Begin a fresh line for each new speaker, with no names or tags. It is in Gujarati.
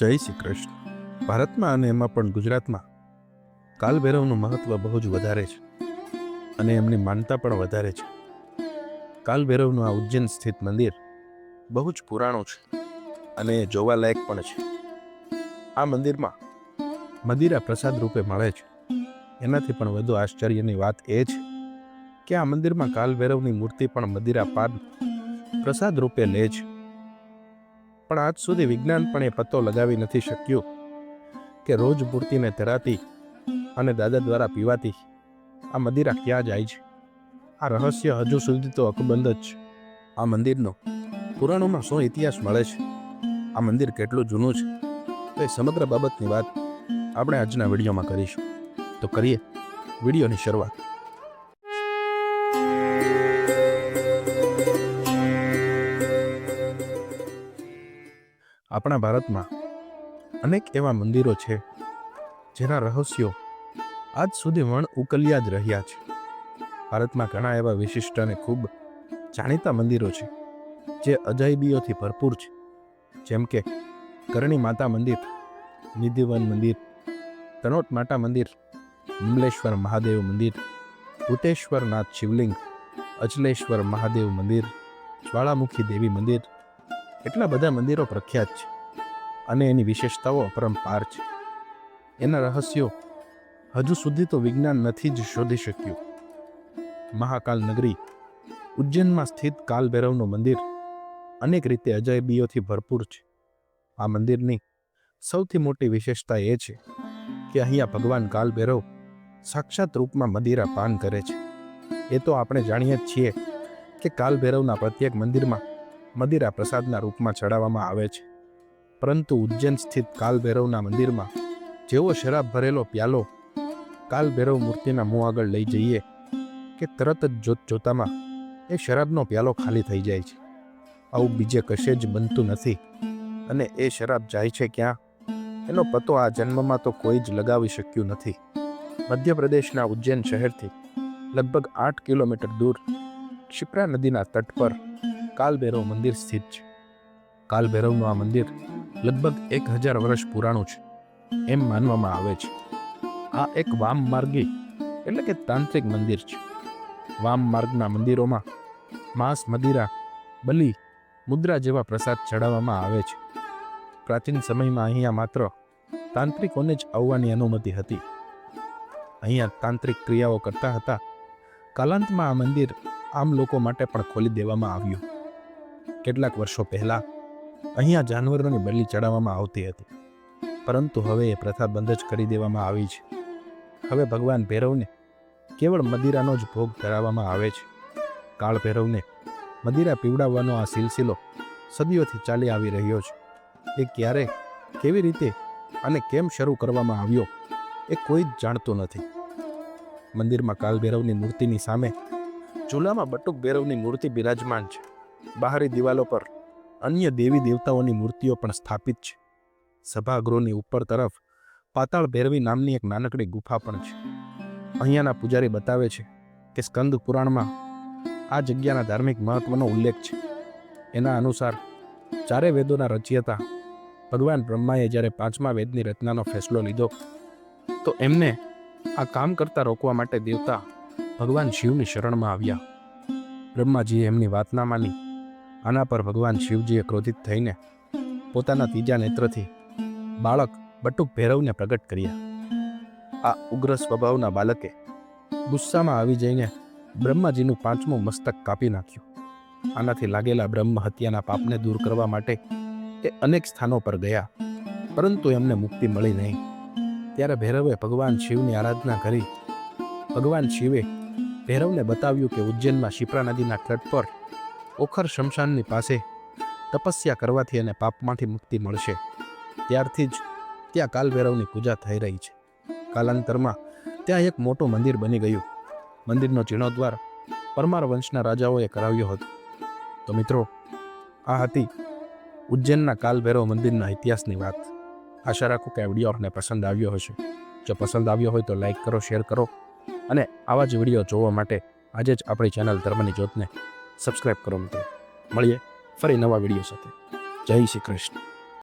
જય શ્રી કૃષ્ણ. ભારતમાં અને એમાં પણ ગુજરાતમાં કાલભૈરવનું મહત્ત્વ બહુ જ વધારે છે અને એમની માનતા પણ વધારે છે. કાલભૈરવનું આ ઉજ્જૈન સ્થિત મંદિર બહુ જ પુરાણું છે અને જોવાલાયક પણ છે. આ મંદિરમાં મદિરા પ્રસાદ રૂપે મળે છે. એનાથી પણ વધુ આશ્ચર્યની વાત એ છે કે આ મંદિરમાં કાલભૈરવની મૂર્તિ પણ મદિરા પાન પ્રસાદ રૂપે લે છે. પણ આજ સુધી વિજ્ઞાન પણ એ પત્તો લગાવી નથી શક્યું કે રોજ મૂર્તિને ધરાતી અને દાદા દ્વારા પીવાતી. આ મદિરા ક્યાં જાય છે? આ રહસ્ય હજુ સુધી તો અકબંધ જ છે. આ મંદિરનો પુરાણોમાં શું ઇતિહાસ મળે છે? આ મંદિર કેટલું જૂનું છે? તો એ સમગ્ર બાબતની વાત આપણે આજના વિડીયોમાં કરીશું. તો કરીએ વિડીયોની શરૂઆત. આપણા ભારતમાં અનેક એવા મંદિરો છે જેના રહસ્યો આજ સુધી વણ ઉકલ્યા જ રહ્યા છે. ભારતમાં ઘણા એવા વિશિષ્ટ અને ખૂબ જાણીતા મંદિરો છે જે અજાયબીઓથી ભરપૂર છે. જેમ કે કરણી માતા મંદિર, નિધિવન મંદિર, તનોટ માતા મંદિર, વિમલેશ્વર મહાદેવ મંદિર, ભૂતેશ્વરનાથ શિવલિંગ, અચલેશ્વર મહાદેવ મંદિર, જ્વાળામુખી દેવી મંદિર એટલા બધા મંદિરો પ્રખ્યાત છે અને એની વિશેષતાઓ અપરંપાર છે. એના રહસ્યો હજુ સુધી તો વિજ્ઞાન નથી જ શોધી શક્યું. મહાકાલ નગરી ઉજ્જૈનમાં સ્થિત કાલભૈરવનું મંદિર અનેક રીતે અજાયબીઓથી ભરપૂર છે. આ મંદિરની સૌથી મોટી વિશેષતા એ છે કે અહીંયા ભગવાન કાલભૈરવ સાક્ષાત રૂપમાં મદિરા પાન કરે છે. એ તો આપણે જાણીએ જ છીએ કે કાલભૈરવના પ્રત્યેક મંદિરમાં મદિરા પ્રસાદના રૂપમાં ચડાવવામાં આવે છે. પરંતુ ઉજ્જૈન સ્થિત કાલભૈરવના મંદિરમાં જેવો શરાબ ભરેલો પ્યાલો કાલભૈરવ મૂર્તિના મોં આગળ લઈ જઈએ કે તરત જ જોત જોતામાં એ શરાબનો પ્યાલો ખાલી થઈ જાય છે. આવું બીજે કશે જ બનતું નથી અને એ શરાબ જાય છે ક્યાં? એનો પતો આ જન્મમાં તો કોઈ જ લગાવી શક્યું નથી. મધ્યપ્રદેશના ઉજ્જૈન શહેરથી લગભગ આઠ કિલોમીટર દૂર ક્ષિપ્રા નદીના તટ પર કાલભૈરવ મંદિર સ્થિત છે. કાલભૈરવનું આ મંદિર લગભગ એક હજાર વર્ષ પુરાણું છે, એમ માનવામાં આવે છે. આ એક વામ માર્ગી એટલે કે તાંત્રિક મંદિર છે. વામ માર્ગના મંદિરોમાં માંસ, મદિરા, બલિ, મુદ્રા જેવા પ્રસાદ ચડાવવામાં આવે છે. પ્રાચીન સમયમાં અહીંયા માત્ર તાંત્રિકોને જ આવવાની અનુમતિ હતી. અહીંયા તાંત્રિક ક્રિયાઓ કરતા હતા. કાલાંતમાં આ મંદિર આમ લોકો માટે પણ ખોલી દેવામાં આવ્યું. કેટલાક વર્ષો પહેલા અહીંયા જાનવરોની બલિ ચડાવવામાં આવતી હતી. પરંતુ હવે એ પ્રથા બંધ જ કરી દેવામાં આવી છે. હવે ભગવાન ભૈરવને કેવળ મદિરાનો જ ભોગ ધરાવવામાં આવે છે. કાળ ભૈરવને મદિરા પીવડાવવાનો આ સિલસિલો સદીઓથી ચાલી આવી રહ્યો છે. એ ક્યારે, કેવી રીતે અને કેમ શરૂ કરવામાં આવ્યો એ કોઈ જ જાણતું નથી. મંદિરમાં કાલ ભૈરવની મૂર્તિની સામે ચૂલામાં બટુક ભૈરવની મૂર્તિ બિરાજમાન છે. બહારી દિવાલો પર અન્ય દેવી દેવતાઓની મૂર્તિઓ પણ સ્થાપિત છે. સભાગૃહની ઉપર તરફ પાતાળ ભૈરવી નામની એક નાનકડી ગુફા પણ છે. અહીંયાના પૂજારી બતાવે છે કે સ્કંદ પુરાણમાં આ જગ્યાના ધાર્મિક મહત્વનો ઉલ્લેખ છે. એના અનુસાર ચારે વેદોના રચયતા ભગવાન બ્રહ્માએ જ્યારે પાંચમા વેદની રચનાનો ફેસલો લીધો, તો એમને આ કામ કરતા રોકવા માટે દેવતા ભગવાન શિવની શરણમાં આવ્યા. બ્રહ્માજીએ એમની વાત ના માની આના પર ભગવાન શિવજીએ ક્રોધિત થઈને પોતાના ત્રીજા નેત્રથી બાળક બટુક ભૈરવને પ્રગટ કર્યા. આ ઉગ્ર સ્વભાવના બાળકે ગુસ્સામાં આવી જઈને બ્રહ્માજીનું પાંચમું મસ્તક કાપી નાખ્યું. આનાથી લાગેલા બ્રહ્મ હત્યાના પાપને દૂર કરવા માટે એ અનેક સ્થાનો પર ગયા, પરંતુ એમને મુક્તિ મળી નહીં. ત્યારે ભૈરવે ભગવાન શિવની આરાધના કરી. ભગવાન શિવે ભૈરવને બતાવ્યું કે ઉજ્જૈનમાં શિપ્રા નદીના તટ પર ઓખર શમશાનની પાસે તપસ્યા કરવાથી એને પાપમાંથી મુક્તિ મળશે. ત્યારથી જ ત્યાં કાલભૈરવની પૂજા થઈ રહી છે. કાલાંતરમાં ત્યાં એક મોટું મંદિર બની ગયું. મંદિરનો જીર્ણોદ્વાર પરમાર વંશના રાજાઓએ કરાવ્યો હતો. તો મિત્રો, આ હતી ઉજ્જૈનના કાલભૈરવ મંદિરના ઇતિહાસની વાત. આશા રાખું કે આ વીડિયો આપને પસંદ આવ્યો હશે. જો પસંદ આવ્યો હોય તો લાઈક કરો, શેર કરો અને આવા જ વીડિયો જોવા માટે આજે જ આપણી ચેનલ ધર્મની જ્યોતને સબસ્ક્રાઈબ કરો મિત્રો. મળીએ ફરી નવા વીડિયો સાથે. જય શ્રી કૃષ્ણ.